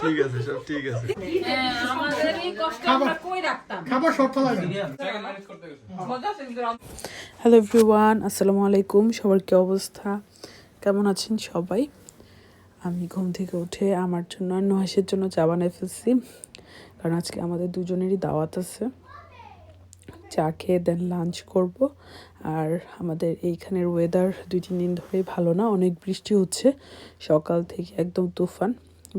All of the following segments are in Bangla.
ঠিক আছে সব ঠিক আছে। আমাদের এই কষ্ট আমরা কই রাখতাম? খাবার শর্ত লাগে মজা কিন্তু হ্যালো এভরিওয়ান আসসালামু আলাইকুম। সবার কি অবস্থা? কেমন আছেন সবাই? আমি ঘুম থেকে উঠে আমার জন্য আর নুহাসের জন্য চা বানিয়ে ফেলছি। কারণ আজকে আমাদের দুজনেরই দাওয়াত আছে। চা খেয়ে দেন লাঞ্চ করব। আর আমাদের এইখানের ওয়েদার দুই, তিন দিন ধরেই ভালো না, অনেক বৃষ্টি হচ্ছে। সকাল থেকে একদম তুফান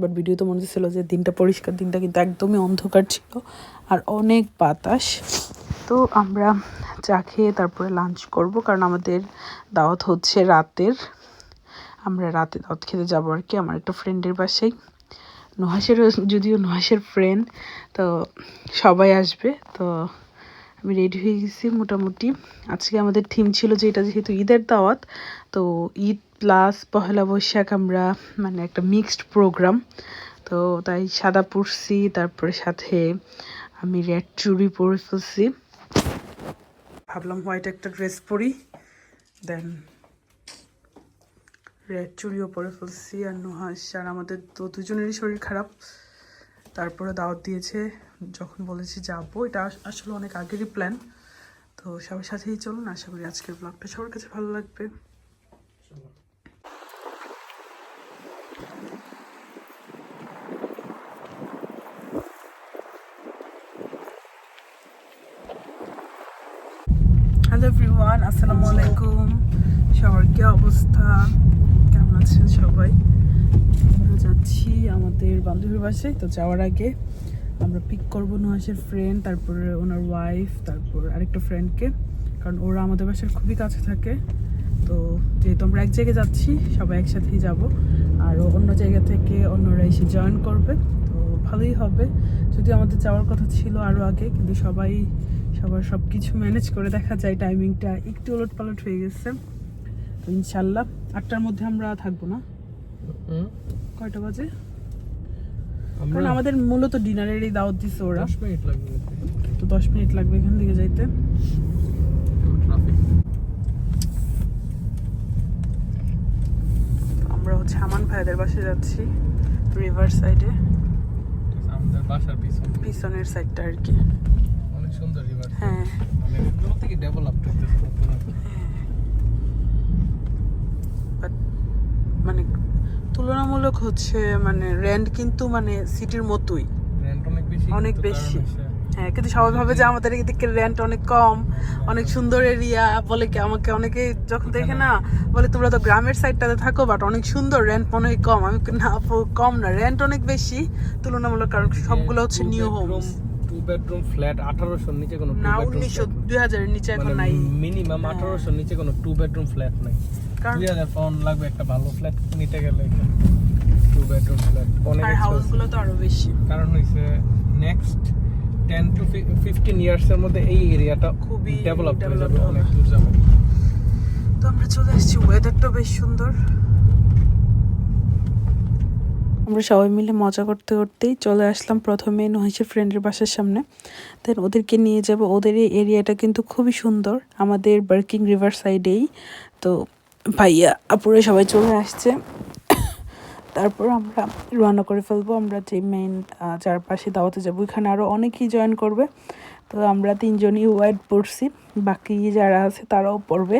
বাট ভিডিও তো মনে হচ্ছিল যে দিনটা পরিষ্কার, দিনটা কিন্তু একদমই অন্ধকার ছিল। আর অনেক বাতাস। তো আমরা চা খেয়ে তারপরে লাঞ্চ করব, কারণ আমাদের দাওয়াত হচ্ছে রাতের। আমরা রাতে দাওয়াত খেতে যাব আর কি, আমার একটা ফ্রেন্ডের বাসায়। নুহাসের যদিও নুহাসের ফ্রেন্ড তো সবাই আসবে, তো আমি রেডি হয়ে গেছি মোটামুটি। আজকে আমাদের থিম ছিল যে এটা যেহেতু ঈদের দাওয়াত, তো ঈদ প্লাস পহেলা বৈশাখ আমরা মানে একটা মিক্সড প্রোগ্রাম তো তাই সাদা পরছি, তারপরে সাথে আমি রেড চুড়ি পরে ফেলছি। ভাবলাম হোয়াইট একটা ড্রেস পরি দেন রেড চুড়িও পরে ফেলছি। আর নুহাস আর আমাদের তো দুজনেরই শরীর খারাপ। তারপরে দাওয়াত দিয়েছে যখন বলেছি যাব, এটা আসলে অনেক আগেরই প্ল্যান তো সবার সাথেই চলুন, আশা করি আজকের ব্লগটা সবার কাছে ভালো লাগবে। হ্যালো আসসালামু আলাইকুম। সবার কি অবস্থা? কেমন সবাই? যাচ্ছি আমাদের বান্ধবীর বাসায়, তো যাওয়ার আগে আমরা পিক করব নুহাসের ফ্রেন্ড তারপরে ওনার ওয়াইফ তারপর আরেকটা ফ্রেন্ডকে কারণ ওরা আমাদের বাসার খুবই কাছে থাকে। তো যেহেতু আমরা এক জায়গায় যাচ্ছি সবাই একসাথেই যাব। আর অন্য জায়গা থেকে অন্যরা এসে জয়েন করবে। তো ভালোই হবে। যদি আমাদের যাওয়ার কথা ছিল আরও আগে কিন্তু সবাই সবার সব কিছু ম্যানেজ করে দেখা যায়। টাইমিংটা একটু ওলট পালট হয়ে গেছে। তো ইনশাল্লাহ আটটার মধ্যে আমরা থাকব না? কয়টা বাজে? কারণ আমাদের মূলত ডিনারেরই দাওয়াত দিচ্ছে ওরা। দশ মিনিট লাগবে। তো দশ মিনিট লাগবে এখান থেকে যাইতে। আমরা হচ্ছে আমান ভাইদের বাসে যাচ্ছি রিভার সাইডে। আমাদের বাসার পিছন। পিছনের সাইডটা আর কি অনেক সুন্দর রিভার হ্যাঁ অনেক দূর থেকে ডেভেলপ করতেছে নতুন নতুন। বাট মানে তুলনামূলক হচ্ছে মানে রেন্ট কিন্তু মানে সিটির মতোই। অনেক বেশি হ্যাঁ কিন্তু সবাই ভাবে যে আমাদের এদিকে রেন্ট অনেক কম অনেক সুন্দর এরিয়া বলে কি আমাকে অনেকে যখন দেখে না বলে তোমরা তো গ্রামের সাইডটাতে থাকো বাট অনেক সুন্দর রেন্ট মনে হয় কম। আমি না কম না রেন্ট অনেক বেশি তুলনামূলক কারণ সবগুলো হচ্ছে new home bedroom- two bedroom flat 1800 র নিচে কোনো না উনিশশো দুই হাজারের নিচে এখন মানে নাই। মিনিমাম হ্যাঁ। 1800 র নিচে কোনো টু বেডরুম ফ্ল্যাট নাই। কারণ 2000 পাউন্ড লাগবে একটা ভালো ফ্ল্যাট নিতে গেলে টু বেডরুম ফ্ল্যাট আর হাউসগুলো তো আরও বেশি। কারণ হইছে নেক্সট 10 টু 15 ইয়ার্স এর মধ্যে এই এরিয়াটা খুবই ডেভেলপ হয়ে যাবে অনেক দূর যাবে। তো আমরা চলে আসছি ওয়েদারটা বেশ সুন্দর। আমরা সবাই মিলে মজা করতে করতেই চলে আসলাম প্রথমে নহিসের ফ্রেন্ডের বাসার সামনে। দেন ওদেরকে নিয়ে যাব। ওদের এই এরিয়াটা কিন্তু খুবই সুন্দর আমাদের বার্কিং রিভার সাইডেই তো ভাইয়া, আপুরে সবাই চলে আসছে। তারপর আমরা রওনা করে ফেলব। আমরা যে মেইন চারপাশে দাওয়াতে যাব, ওইখানে আরও অনেকেই জয়েন করবে। তো আমরা তিনজনই হোয়াইট পরছি। বাকি যারা আছে, তারাও পরবে।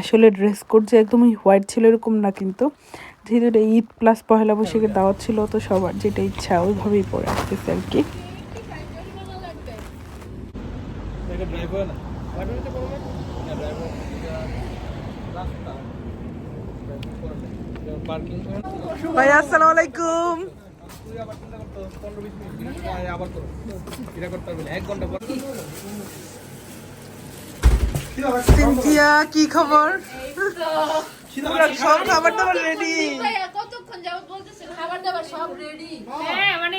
আসলে ড্রেস কোড যে একদমই হোয়াইট ছিল এরকম না কিন্তু। যেহেতু এটা ঈদ প্লাস পহেলা বৈশাখের দাওয়াত ছিল, তো সবার যেটা ইচ্ছা ওইভাবেই পরে আসতেছে আর কি এটা ড্রাইভার না ড্রাইভার নিতে পারব না ড্রাইভার রাস্তা পার্কিং ভাই আসসালামু আলাইকুম তুই আবার চিন্তা করতো পনেরো বিশ মিনিট পরে আবার করো এটা করতে পারবি না এক আসসালামু আলাইকুম। সিনথিয়া কি খবর? সব খাবার দাবার রেডি কতক্ষণ যাবত বলতেছেন খাবার দাবার সব রেডি হ্যাঁ মানে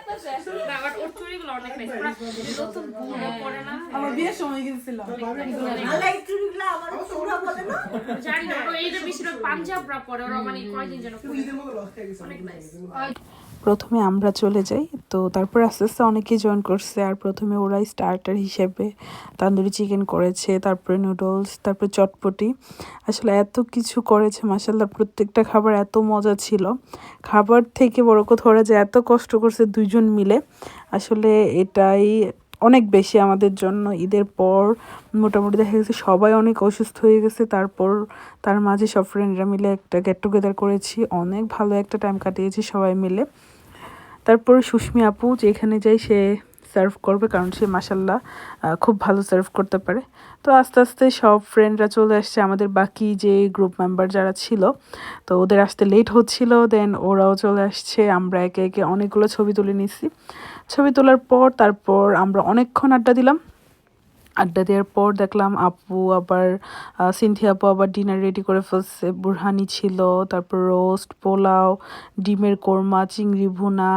ওর অনেক nice। পুরা নতুন বউরা পরে না। আমার বিয়ের সময় গিয়েছিল জানি না, এইটা বেশিরভাগ পাঞ্জাবরা পরে, ওরা মানে কয়দিন যেন অনেক nice। প্রথমে আমরা চলে যাই তো তারপর আস্তে আস্তে অনেকেই জয়েন করছে। আর প্রথমে ওরাই স্টার্টার হিসেবে তান্দুরি চিকেন করেছে, তারপরে নুডলস তারপরে চটপটি। আসলে এত কিছু করেছে মাসাল্লাহ প্রত্যেকটা খাবার এত মজা ছিল। খাবার থেকে বড় কথা, ওরা যে এত কষ্ট করছে দুজন মিলে, আসলে এটাই অনেক বেশি আমাদের জন্য। ঈদের পর মোটামুটি দেখা গেছে সবাই অনেক অসুস্থ হয়ে গেছে। তারপর তার মাঝে সব ফ্রেন্ডরা মিলে একটা গেট টুগেদার করেছি। অনেক ভালো একটা টাইম কাটিয়েছি সবাই মিলে। তারপর সুস্মি আপু, যেখানে যাই সে সার্ভ করবে কারণ সে মাসাল্লাহ খুব ভালো সার্ভ করতে পারে। তো আস্তে আস্তে সব ফ্রেন্ডরা চলে আসছে, আমাদের বাকি যে গ্রুপ মেম্বার যারা ছিল, তো ওদের আসতে লেট হচ্ছিল দেন ওরাও চলে আসছে। আমরা একে একে অনেকগুলো ছবি তুলে নিছি। ছবি তোলার পর, তারপর আমরা অনেকক্ষণ আড্ডা দিলাম। আড্ডা দেওয়ার পর দেখলাম আপু আবার সিনথি আপু আবার ডিনার রেডি করে ফেলছে। বুরহানি ছিল, তারপর রোস্ট পোলাও, ডিমের কোরমা, চিংড়ি ভুনা,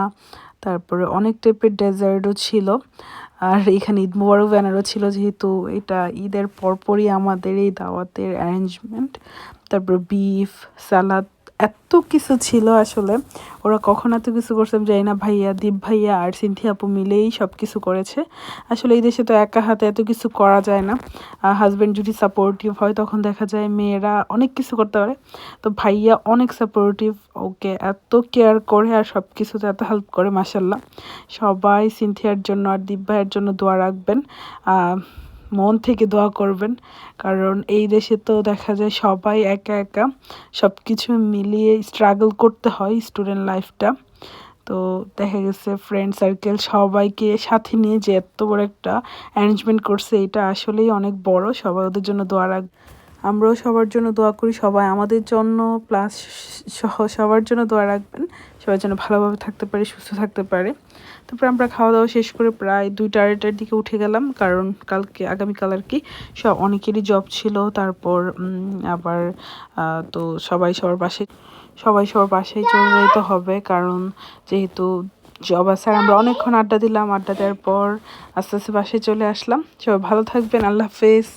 তারপরে অনেক টাইপের ডেজার্টও ছিল। আর এখানে ঈদ মুবারক ব্যানারও ছিল যেহেতু এটা ঈদের পরপরই আমাদের এই দাওয়াতের অ্যারেঞ্জমেন্ট তারপর বিফ সালাদ এত কিছু ছিল আসলে। ওরা কখন এত কিছু করছে আমি জানি না। ভাইয়া, দীপ ভাইয়া আর সিনথি আপু মিলেই সব কিছু করেছে। আসলে এই দেশে তো একা হাতে এত কিছু করা যায় না। হাজব্যান্ড যদি সাপোর্টিভ হয়, তখন দেখা যায় মেয়েরা অনেক কিছু করতে পারে। তো ভাইয়া অনেক সাপোর্টিভ ওকে এত কেয়ার করে আর সব কিছুতে এত হেল্প করে মাসাল্লাহ সবাই সিনথিয়ার জন্য আর দীপ ভাইয়ের জন্য দোয়া রাখবেন। মন থেকে দোয়া করবেন। কারণ এই দেশে তো দেখা যায় সবাই একা একা সব কিছু মিলিয়ে স্ট্রাগল করতে হয় স্টুডেন্ট লাইফটা তো দেখা গেছে ফ্রেন্ড সার্কেল সবাইকে সাথে নিয়ে যে এত বড় একটা অ্যারেঞ্জমেন্ট করছে, এটা আসলেই অনেক বড়। সবাই ওদের জন্য দোয়া রাখ আমরাও সবার জন্য দোয়া করি, সবাই আমাদের জন্য প্লাস সহ, সবার জন্য দোয়া রাখবেন, সবার জন্য ভালোভাবে থাকতে পারে, সুস্থ থাকতে পারে। তারপর আমরা খাওয়া দাওয়া শেষ করে প্রায় দুইটা, আড়াইটার দিকে উঠে গেলাম, কারণ কালকে, আগামীকাল আর কি, সব অনেকেরই জব ছিল, তারপর আবার তো সবাই সবার পাশে, সবাই সবার পাশেই চলে যেতে হবে, কারণ যেহেতু জব আর আমরা অনেকক্ষণ আড্ডা দিলাম, আড্ডা দেওয়ার পর আস্তে আস্তে বাসায় চলে আসলাম। সবাই ভালো থাকবেন, আল্লাহ হাফেজ।